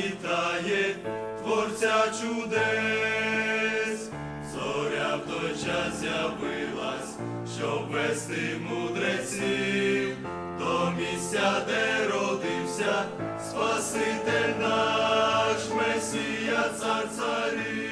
вітає творця чудес, зоря в той час з'явилась, щоб вести мудреців до місця, де родився Спаситель наш Месія цар царів.